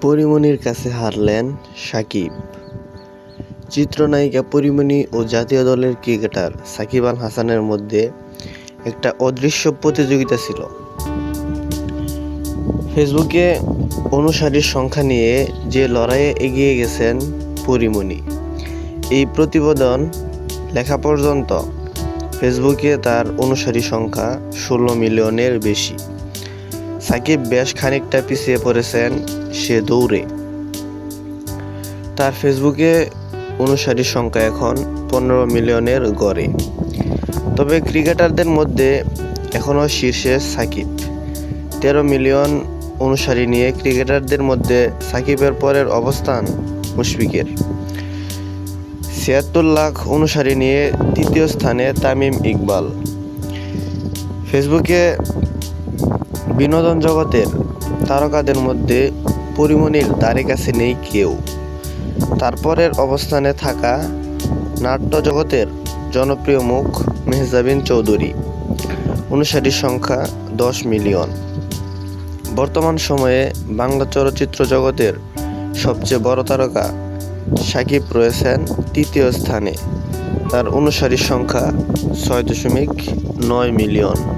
পরিমণির কাছে হারলেন সাকিব। চিত্রনায়িকা পরিমণি ও জাতীয় দলের ক্রিকেটার সাকিব আল হাসানের মধ্যে একটা অদৃশ্য প্রতিযোগিতা ছিল। ফেসবুকে অনুসারীর সংখ্যা নিয়ে যে লড়াইয়ে এগিয়ে গেছেন পরিমণি, এই প্রতিবেদন লেখা পর্যন্ত ফেসবুকে তার অনুসারী সংখ্যা ষোলো মিলিয়নের বেশি। সাকিব বেশ খানিকটা পিছিয়ে পড়েছেন সে দৌড়ে। তার ফেসবুকে অনুসারীর সংখ্যা এখন পনেরো মিলিয়নের গড়ে। তবে ক্রিকেটারদের মধ্যে এখনও শীর্ষে সাকিব। তেরো মিলিয়ন অনুসারী নিয়ে ক্রিকেটারদের মধ্যে সাকিবের পরের অবস্থান মুশফিকের। ছিয়াত্তর লাখ অনুসারী নিয়ে তৃতীয় স্থানে তামিম ইকবাল। ফেসবুকে বিনোদন জগতের তারকাদের মধ্যে পরিমণির দ্বারে কাছে নেই কেউ। তারপরের অবস্থানে থাকা নাট্য জগতের জনপ্রিয় মুখ মেহজাবিন চৌধুরী। অনুসারীর সংখ্যা দশ মিলিয়ন। বর্তমান সময়ে বাংলা চলচ্চিত্র জগতের সবচেয়ে বড় তারকা সাকিব রয়েছেন তৃতীয় স্থানে। তার অনুসারীর সংখ্যা ছয় দশমিক নয় মিলিয়ন।